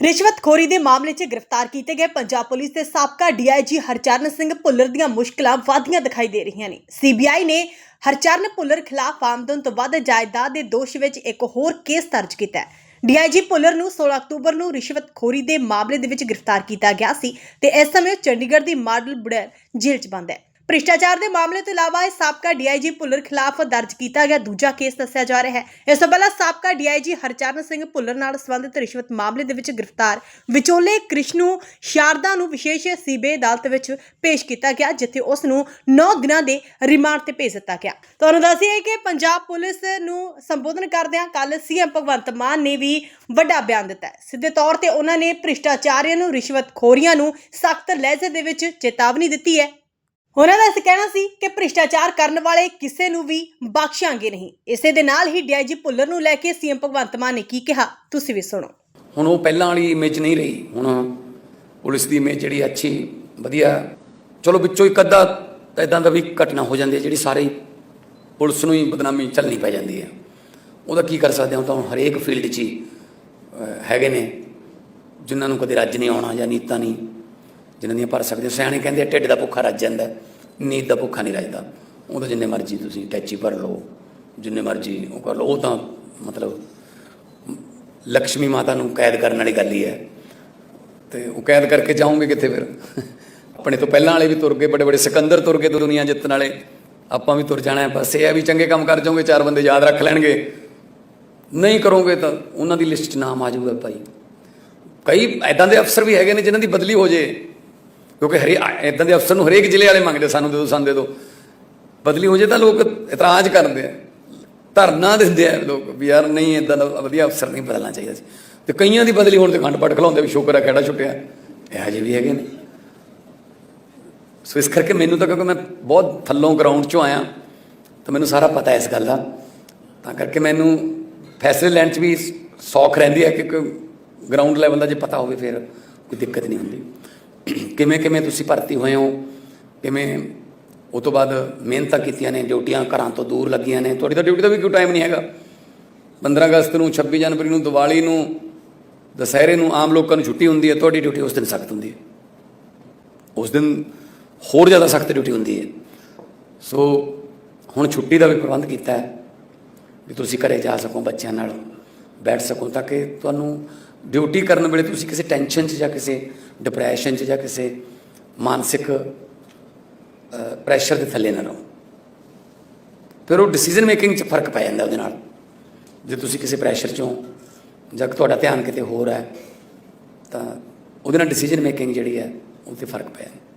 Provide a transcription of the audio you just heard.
ਰਿਸ਼ਵਤਖੋਰੀ ਦੇ ਮਾਮਲੇ 'ਚ ਗ੍ਰਿਫਤਾਰ ਕੀਤੇ ਗਏ ਪੰਜਾਬ ਪੁਲਿਸ ਦੇ ਸਾਬਕਾ ਡੀਆਈਜੀ ਹਰਚਰਨ ਸਿੰਘ ਭੁੱਲਰ ਦੀਆਂ ਮੁਸ਼ਕਲਾਂ ਵਧੀਆਂ ਦਿਖਾਈ ਦੇ ਰਹੀਆਂ ਨੇ। ਸੀਬੀਆਈ ਨੇ ਹਰਚਰਨ ਭੁੱਲਰ ਖਿਲਾਫ ਆਮਦਨ ਤੋਂ ਵੱਧ ਜਾਇਦਾਦ ਦੇ ਦੋਸ਼ ਵਿੱਚ ਇੱਕ ਹੋਰ ਕੇਸ ਦਰਜ ਕੀਤਾ ਹੈ। ਡੀਆਈਜੀ ਭੁੱਲਰ ਨੂੰ 16 ਅਕਤੂਬਰ ਨੂੰ ਰਿਸ਼ਵਤਖੋਰੀ ਦੇ ਮਾਮਲੇ ਦੇ ਵਿੱਚ ਗ੍ਰਿਫਤਾਰ ਕੀਤਾ ਗਿਆ ਸੀ ਤੇ ਇਸ ਸਮੇਂ ਉਹ ਚੰਡੀਗੜ੍ਹ ਦੀ ਮਾਡਲ ਬੁੜੈਲ ਜੇਲ੍ਹ 'ਚ ਬੰਦ ਹੈ। ਭ੍ਰਿਸ਼ਟਾਚਾਰ ਦੇ ਮਾਮਲੇ ਤੋਂ ਇਲਾਵਾ ਇਹ ਸਾਬਕਾ ਡੀਆਈਜੀ ਭੁੱਲਰ ਖਿਲਾਫ ਦਰਜ ਕੀਤਾ ਗਿਆ। ਦੂਜਾ ਕੇਸ ਦੱਸਿਆ ਜਾ ਰਿਹਾ ਹੈ। ਇਸ ਤੋਂ ਪਹਿਲਾਂ ਸਾਬਕਾ ਡੀਆਈਜੀ ਹਰਚਰਨ ਸਿੰਘ ਭੁੱਲਰ ਨਾਲ ਸੰਬੰਧਿਤ ਰਿਸ਼ਵਤ ਮਾਮਲੇ ਦੇ ਵਿੱਚ ਗ੍ਰਿਫਤਾਰ ਵਿਚੋਲੇ ਕ੍ਰਿਸ਼ਨੂ ਸ਼ਾਰਦਾ ਨੂੰ ਵਿਸ਼ੇਸ਼ ਸੀਬੀ ਅਦਾਲਤ ਵਿੱਚ ਪੇਸ਼ ਕੀਤਾ ਗਿਆ, ਜਿੱਥੇ ਉਸ ਨੂੰ 9 ਦਿਨਾਂ ਦੇ ਰਿਮਾਂਡ ਤੇ ਭੇਜ ਦਿੱਤਾ ਗਿਆ। ਤੁਹਾਨੂੰ ਦੱਸੀਏ ਕਿ ਪੰਜਾਬ ਪੁਲਿਸ ਨੂੰ ਸੰਬੋਧਨ ਕਰਦਿਆਂ ਕੱਲ ਸੀਐਮ ਭਗਵੰਤ ਮਾਨ ਨੇ ਵੀ ਵੱਡਾ ਬਿਆਨ ਦਿੱਤਾ ਸਿੱਧੇ ਤੌਰ ਤੇ ਉਹਨਾਂ ਨੇ ਭ੍ਰਿਸ਼ਟਾਚਾਰੀਆਂ ਨੂੰ ਰਿਸ਼ਵਤਖੋਰੀਆਂ ਨੂੰ ਸਖਤ ਲਹਿਜੇ ਦੇ ਵਿੱਚ ਚੇਤਾਵਨੀ ਦਿੱਤੀ ਹੈ। ਉਹਨਾਂ ਦਾ ਇਹ ਕਹਿਣਾ ਸੀ ਕਿ ਭ੍ਰਿਸ਼ਟਾਚਾਰ ਕਰਨ ਵਾਲੇ ਕਿਸੇ ਨੂੰ ਵੀ ਬਖਸ਼ਾਂਗੇ ਨਹੀਂ। ਇਸੇ ਦੇ ਨਾਲ ਹੀ ਡੀਆਈਜੀ ਭੁੱਲਰ ਨੂੰ ਲੈ ਕੇ ਸੀਐਮ ਭਗਵੰਤ ਮਾਨ ਨੇ ਕੀ ਕਿਹਾ, ਤੁਸੀਂ ਵੀ ਸੁਣੋ। ਹੁਣ ਉਹ ਪਹਿਲਾਂ ਵਾਲੀ ਇਮੇਜ ਨਹੀਂ ਰਹੀ। ਹੁਣ ਪੁਲਿਸ ਦੀ ਇਮੇਜ ਜਿਹੜੀ ਅੱਛੀ, ਵਧੀਆ। ਚਲੋ ਵਿੱਚੋਂ ਇੱਕ ਅੱਧਾ ਤਾਂ ਇਦਾਂ ਦਾ ਵੀ ਘਟਨਾ ਹੋ ਜਾਂਦੀ ਹੈ ਜਿਹੜੀ ਸਾਰੇ ਪੁਲਿਸ ਨੂੰ ਹੀ ਬਦਨਾਮੀ ਚੱਲਣੀ ਪੈ ਜਾਂਦੀ ਹੈ। ਉਹਦਾ ਕੀ ਕਰ ਸਕਦੇ ਹਾਂ? ਉਹ ਤਾਂ ਹੁਣ ਹਰੇਕ ਫੀਲਡ 'ਚ ਹੀ ਹੈਗੇ ਨੇ। ਜਿਨ੍ਹਾਂ ਨੂੰ ਕਦੇ ਰੱਜ ਨਹੀਂ ਆਉਣਾ ਜਾਂ ਨੀਤਾਂ ਨਹੀਂ, ਜਿਨ੍ਹਾਂ ਦੀਆਂ ਭਰ ਸਕਦੇ ਸਿਆਣੇ ਕਹਿੰਦੇ ਢਿੱਡ ਦਾ ਭੁੱਖਾ ਰੱਜ ਜਾਂਦਾ। ਨੀਂਦ ਦਾ ਭੁੱਖਾ ਨਹੀਂ ਰਹਿਦਾ। ਉਹ ਤਾਂ ਜਿੰਨੇ ਮਰਜ਼ੀ ਤੁਸੀਂ ਟੈਚੀ ਭਰ ਲਓ, ਜਿੰਨੇ ਮਰਜ਼ੀ ਉਹ ਕਰ ਲਓ, ਉਹ ਤਾਂ ਮਤਲਬ ਲక్ష్ਮੀ ਮਾਤਾ ਨੂੰ ਕੈਦ ਕਰਨ ਵਾਲੀ ਗੱਲ ਹੀ ਹੈ। ਤੇ ਉਹ ਕੈਦ ਕਰਕੇ ਜਾਓਗੇ ਕਿੱਥੇ ਫਿਰ? ਆਪਣੇ ਤੋਂ ਪਹਿਲਾਂ ਵਾਲੇ ਵੀ ਤੁਰ ਗਏ, ਬੜੇ ਬੜੇ ਸਿਕੰਦਰ ਤੁਰ ਗਏ ਦੁਨੀਆ ਜਿੱਤਣ ਵਾਲੇ। ਆਪਾਂ ਵੀ ਤੁਰ ਜਾਣਾ ਹੈ, ਬਸ ਇਹ ਆ ਵੀ ਚੰਗੇ ਕੰਮ ਕਰ ਜਾਓਗੇ, ਚਾਰ ਬੰਦੇ ਯਾਦ ਰੱਖ ਲੈਣਗੇ। ਨਹੀਂ ਕਰੋਗੇ ਤਾਂ ਉਹਨਾਂ ਦੀ ਲਿਸਟ 'ਚ ਨਾਮ ਆ ਜਾਊਗਾ ਭਾਈ। ਕਈ ਐਦਾਂ ਦੇ ਅਫਸਰ ਵੀ ਹੈਗੇ ਨੇ ਜਿਨ੍ਹਾਂ ਦੀ ਬਦਲੀ ਹੋ ਜੇ। ਕਿਉਂਕਿ ਹਰੇ ਐਦਾਂ ਦੇ ਅਫਸਰ ਨੂੰ ਹਰੇਕ ਜ਼ਿਲ੍ਹੇ ਵਾਲੇ ਮੰਗਦੇ ਸਾਨੂੰ ਦੇ ਦਿਓ, ਸਾਨੂੰ ਦੇ ਦਿਓ। ਬਦਲੀ ਹੋ ਜੇ ਤਾਂ ਲੋਕ ਇਤਰਾਜ਼ ਕਰਦੇ ਆ। ਧਰਨਾ ਦਿੰਦੇ ਆ ਲੋਕ ਵੀ ਯਾਰ ਨਹੀਂ ਇਦਾਂ ਦਾ ਵਧੀਆ ਅਫਸਰ ਨਹੀਂ ਬਦਲਣਾ ਚਾਹੀਦਾ ਸੀ। ਤੇ ਕਈਆਂ ਦੀ ਬਦਲੀ ਹੋਣ ਤੇ ਖੰਡ ਪਟ ਖਲਾਉਂਦੇ ਵੀ ਸ਼ੁਕਰ ਆ ਕਿਹੜਾ ਛੁੱਟਿਆ। ਇਹੋ ਜਿਹੇ ਵੀ ਹੈਗੇ ਨੇ। ਸੋ ਇਸ ਕਰਕੇ ਮੈਨੂੰ ਤਾਂ ਕਿਉਂਕਿ ਮੈਂ ਬਹੁਤ ਥੱਲੋਂ ਗਰਾਊਂਡ 'ਚੋਂ ਆਇਆ, ਤਾਂ ਮੈਨੂੰ ਸਾਰਾ ਪਤਾ ਇਸ ਗੱਲ ਦਾ। ਤਾਂ ਕਰਕੇ ਮੈਨੂੰ ਫੈਸਲੇ ਲੈਣ 'ਚ ਵੀ ਸੌਖ ਰਹਿੰਦੀ ਹੈ ਕਿ ਗਰਾਊਂਡ ਲੈਵਲ ਦਾ ਜੇ ਪਤਾ ਹੋਵੇ ਫਿਰ ਕੋਈ ਦਿੱਕਤ ਨਹੀਂ ਹੁੰਦੀ। ਕਿਵੇਂ ਕਿਵੇਂ ਤੁਸੀਂ ਭਰਤੀ ਹੋਏ ਹੋ? ਕਿਵੇਂ ਉਹ ਤੋਂ ਬਾਅਦ ਮਿਹਨਤਾਂ ਕੀਤੀਆਂ ਨੇ, ਡਿਊਟੀਆਂ ਘਰਾਂ ਤੋਂ ਦੂਰ ਲੱਗੀਆਂ ਨੇ। ਤੁਹਾਡੀ ਤਾਂ ਡਿਊਟੀ ਦਾ ਵੀ ਕੋਈ ਟਾਈਮ ਨਹੀਂ ਹੈਗਾ। 15 ਅਗਸਤ ਨੂੰ 26 ਜਨਵਰੀ ਨੂੰ, ਦੀਵਾਲੀ ਨੂੰ, ਦੁਸਹਿਰੇ ਨੂੰ ਆਮ ਲੋਕਾਂ ਨੂੰ ਛੁੱਟੀ ਹੁੰਦੀ ਹੈ, ਤੁਹਾਡੀ ਡਿਊਟੀ ਉਸ ਦਿਨ ਸਖਤ ਹੁੰਦੀ ਹੈ। ਉਸ ਦਿਨ ਹੋਰ ਜ਼ਿਆਦਾ ਸਖਤ ਡਿਊਟੀ ਹੁੰਦੀ ਹੈ। ਸੋ ਹੁਣ ਛੁੱਟੀ ਦਾ ਵੀ ਪ੍ਰਬੰਧ ਕੀਤਾ ਹੈ ਵੀ ਤੁਸੀਂ ਘਰੇ ਜਾ ਸਕੋ ਬੱਚਿਆਂ ਨਾਲ, ਬੈਠ ਸਕੋ ਤਾਂ ਕਿ ਤੁਹਾਨੂੰ ਡਿਊਟੀ ਕਰਨ ਵੇਲੇ ਤੁਸੀਂ ਕਿਸੇ ਟੈਨਸ਼ਨ 'ਚ ਜਾਂ ਕਿਸੇ ਡਿਪਰੈਸ਼ਨ 'ਚ ਜਾਂ ਕਿਸੇ ਮਾਨਸਿਕ ਪ੍ਰੈਸ਼ਰ ਦੇ ਥੱਲੇ ਨਾ ਰਹੋ। ਫਿਰ ਉਹ ਡਿਸੀਜਨ ਮੇਕਿੰਗ 'ਚ ਫ਼ਰਕ ਪੈ ਜਾਂਦਾ ਉਹਦੇ ਨਾਲ। ਜੇ ਤੁਸੀਂ ਕਿਸੇ ਪ੍ਰੈਸ਼ਰ 'ਚੋਂ ਜਾਂ ਤੁਹਾਡਾ ਧਿਆਨ ਕਿਤੇ ਹੋਰ ਹੈ, ਤਾਂ ਉਹਦੇ ਨਾਲ ਡਿਸੀਜਨ ਮੇਕਿੰਗ ਜਿਹੜੀ ਹੈ ਉਹ 'ਤੇ ਫ਼ਰਕ ਪੈ ਜਾਂਦਾ।